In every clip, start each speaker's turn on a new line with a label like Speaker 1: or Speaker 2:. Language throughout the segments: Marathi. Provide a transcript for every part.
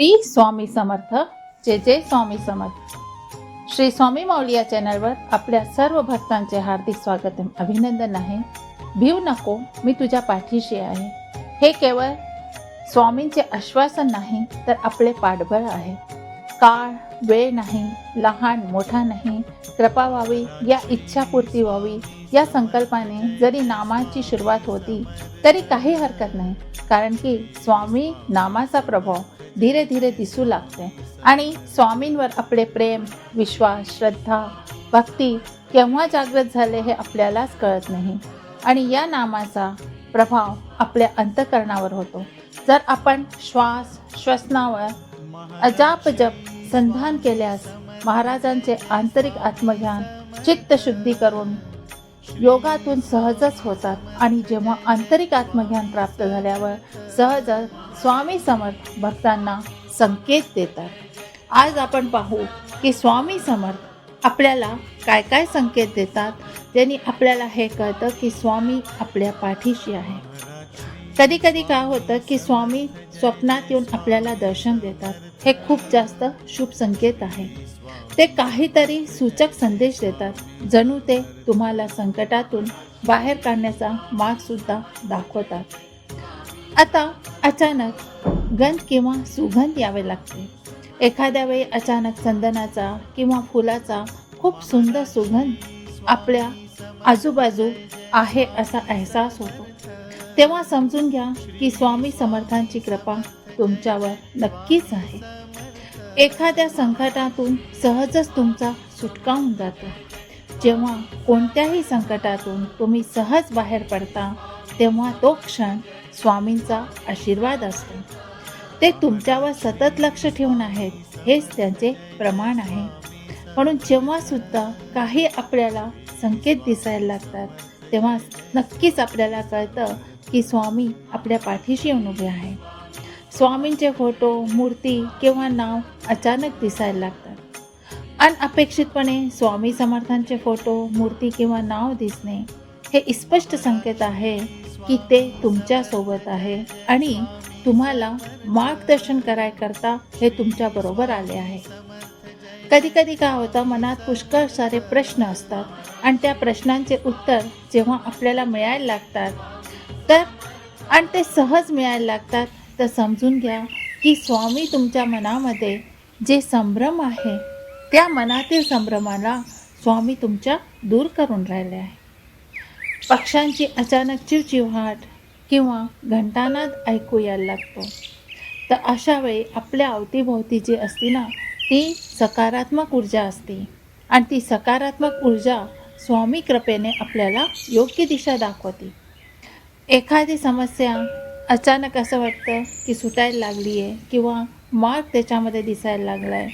Speaker 1: श्री स्वामी समर्थ. जे जे स्वामी समर्थ. श्री स्वामी माऊली या चॅनलवर आपल्या सर्व भक्तांचे हार्दिक स्वागत अभिनंदन आहे. भिव नको मी तुझ्या पाठीशी आहे. हे केवळ स्वामींचे आश्वासन नाही तर आपले पाठबळ आहे. काळ वेळ नाही लहान मोठा नाही. कृपा व्हावी या इच्छापूर्ती व्हावी. या संकल्पाने जरी नामाची सुरुवात होती तरी काही हरकत नाही. कारण की स्वामी नामाचा प्रभाव धीरे धीरे दिसू लागते आणि स्वामींवर आपले प्रेम विश्वास श्रद्धा भक्ती केव्हा जागृत झाले हे आपल्यालाच कळत नाही. आणि या नामाचा प्रभाव आपल्या अंतकरणावर होतो. जर आपण श्वास श्वसनावर अजाप जप संधान केल्यास महाराजांचे आंतरिक आत्मज्ञान चित्तशुद्धी करून योगातून सहजच होतात. आणि जेव्हा आंतरिक आत्मज्ञान प्राप्त झाल्यावर सहजच स्वामी समर्थ भक्तांना संकेत देतात. आज आपण पाहू की स्वामी समर्थ आपल्याला काय काय संकेत देतात ज्यांनी आपल्याला हे कळतं की स्वामी आपल्या पाठीशी आहे. कधी कधी काय होतं की स्वामी स्वप्नात येऊन आपल्याला दर्शन देतात. हे खूप जास्त शुभ संकेत आहे. ते काहीतरी सूचक संदेश देतात. जणू ते तुम्हाला संकटातून बाहेर काढण्याचा मार्ग सुद्धा दाखवतात. आता अचानक गंध किंवा सुगंध यावे लागते. एखाद्या वेळी अचानक चंदनाचा किंवा फुलाचा खूप सुंदर सुगंध आपल्या आजूबाजू आहे असा अहसास होतो. तेव्हा समजून घ्या की स्वामी समर्थांची कृपा तुमच्यावर नक्कीच आहे. एखाद्या संकटातून सहजच तुमचा सुटका होऊन जातो. जेव्हा कोणत्याही संकटातून तुम्ही सहज बाहेर पडता तेव्हा तो क्षण स्वामींचा आशीर्वाद असतो. ते तुमच्यावर सतत लक्ष ठेवून आहेत हेच त्यांचे प्रमाण आहे. म्हणून जेव्हासुद्धा काही आपल्याला संकेत दिसायला लागतात तेव्हा नक्कीच आपल्याला कळतं की स्वामी आपल्या पाठीशी येऊन उभे आहे. स्वामींचे फोटो मूर्ती किंवा नाव अचानक दिसायला लागतात. अनअपेक्षितपणे स्वामी समर्थांचे फोटो मूर्ती किंवा नाव दिसणे हे स्पष्ट संकेत आहे की ते तुमच्यासोबत आहे आणि तुम्हाला मार्गदर्शन करायकरता हे तुमच्याबरोबर आले आहे. कधी कधी काय होतं मनात पुष्कळ सारे प्रश्न असतात आणि त्या प्रश्नांचे उत्तर जेव्हा आपल्याला मिळायला लागतात तर आणि ते सहज मिळायला लागतात. तर समजून घ्या की स्वामी तुमच्या मनामध्ये जे संभ्रम आहे त्या मनातील संभ्रमाला स्वामी तुमच्या दूर करून राहिले आहे. पक्ष्यांची अचानक चिवचिवाट किंवा घंटानाद ऐकू यायला लागतो. तर अशा वेळी आपल्या अवतीभोवती जी असते ना ती सकारात्मक ऊर्जा असते. आणि ती सकारात्मक ऊर्जा स्वामी कृपेने आपल्याला योग्य दिशा दाखवते. एखादी समस्या अचानक असं वाटतं की सुटायला लागली आहे किंवा मार्ग त्याच्यामध्ये दिसायला लागला आहे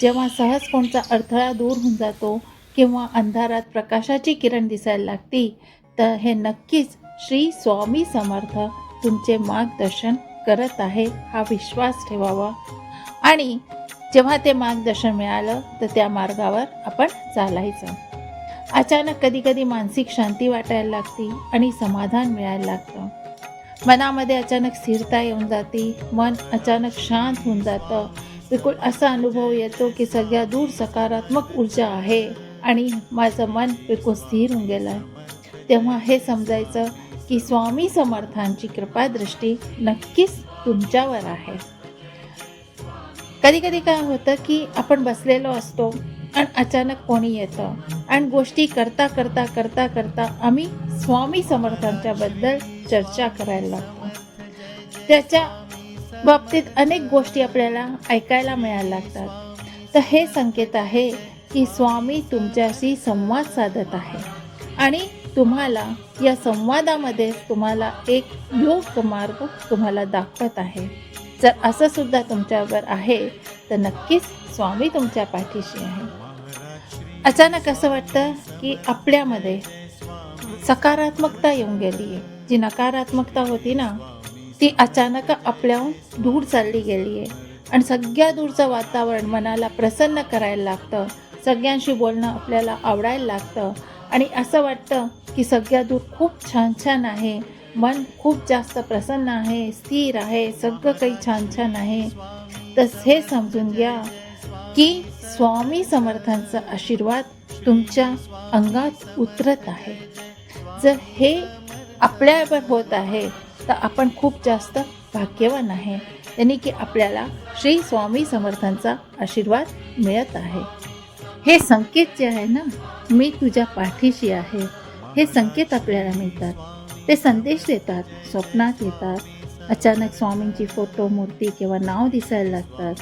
Speaker 1: जेव्हा सहज कोणता अडथळा दूर होऊन जातो किंवा अंधारात प्रकाशाची किरण दिसायला लागती तर हे नक्कीच श्री स्वामी समर्थ तुमचे मार्गदर्शन करत आहे हा विश्वास ठेवावा. आणि जेव्हा ते मार्गदर्शन मिळालं तर त्या मार्गावर आपण चालायचं. अचानक कधी कधी मानसिक शांती वाटायला लागती आणि समाधान मिळायला लागतं. मनामध्ये अचानक स्थिरता येऊन जाते मन अचानक शांत होऊन जातं. बिलकुल असा अनुभव येतो की सगळ्या दूर सकारात्मक ऊर्जा आहे आणि माझं मन बिलकुल स्थिर होऊन गेलं आहे तेव्हा हे समजायचं की स्वामी समर्थांची कृपादृष्टी नक्कीच तुमच्यावर आहे. कधी कधी काय होतं की आपण बसलेलो असतो आणि अचानक कोणी येतं. आणि गोष्टी करता करता करता करता आम्ही स्वामी समर्थांच्या बद्दल चर्चा करायला लागतो. त्याच्या बाबतीत अनेक गोष्टी आपल्याला ऐकायला मिळायला लागतात. तर हे संकेत आहे की स्वामी तुमच्याशी संवाद साधत आहे. आणि तुम्हाला या संवादामध्ये तुम्हाला एक योग्य मार्ग तुम्हाला दाखवत आहे. जर असं सुद्धा तुमच्यावर आहे तर नक्कीच स्वामी तुमच्या पाठीशी आहे. अचानक असं वाटतं की आपल्यामध्ये सकारात्मकता येऊन गेली. आहे जी नकारात्मकता होती ना ती अचानक आपल्याहून दूर चालली गेली आहे आणि सगळ्या दूरचं वातावरण मनाला प्रसन्न करायला लागतं. सगळ्यांशी बोलणं आपल्याला आवडायला लागतं. आणि असं वाटतं की सगळ्या दूर खूप छान छान आहे. मन खूप जास्त प्रसन्न आहे स्थिर आहे सगळं काही छान छान आहे. तर हे समजून घ्या की स्वामी समर्थांचा आशीर्वाद तुमच्या अंगात उतरत आहे. जर हे आपल्यावर होत आहे तर आपण खूप जास्त भाग्यवान आहे. त्यांनी की आपल्याला श्री स्वामी समर्थांचा आशीर्वाद मिळत आहे. हे संकेत जे आहे ना मी तुझ्या पाठीशी आहे. हे संकेत आपल्याला मिळतात. ते संदेश देतात स्वप्नात येतात. अचानक स्वामींची फोटो मूर्ती किंवा नाव दिसायला लागतात.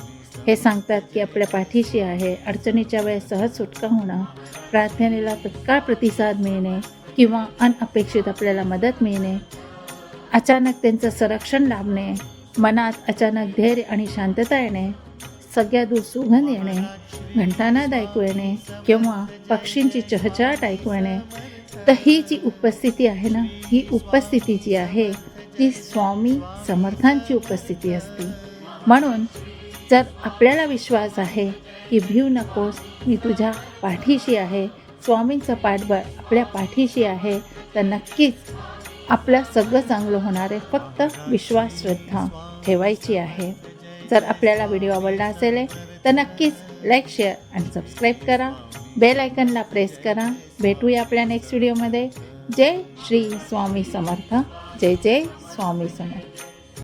Speaker 1: हे सांगतात की आपल्या पाठीशी आहे. अडचणीच्या वेळेस सहज सुटका होणं प्रार्थनेला तत्काळ प्रतिसाद मिळणे किंवा अनअपेक्षित आपल्याला मदत मिळणे अचानक त्यांचं संरक्षण लाभणे मनात अचानक धैर्य आणि शांतता येणे सगळ्या दूर सुगंध येणे घंटानाद ऐकू येणे किंवा पक्षींची चहचहाट ऐकू येणे. तर ही जी उपस्थिती आहे ना ही उपस्थिती जी आहे ती स्वामी समर्थांची उपस्थिती असते. म्हणून जर आपल्याला विश्वास आहे की भिव नकोस मी तुझ्या पाठीशी आहे स्वामींचं पाठबळ आपल्या पाठीशी आहे तर नक्कीच आपलं सगळं चांगलं होणार आहे. फक्त विश्वास श्रद्धा ठेवायची आहे. जर आपल्याला व्हिडिओ आवडला असेल तर नक्कीच लाईक शेअर आणि सबस्क्राईब करा. बेल आयकनला प्रेस करा. भेटूया आपल्या नेक्स्ट व्हिडिओमध्ये जय श्री स्वामी समर्थ. जय जय स्वामी समर्थ.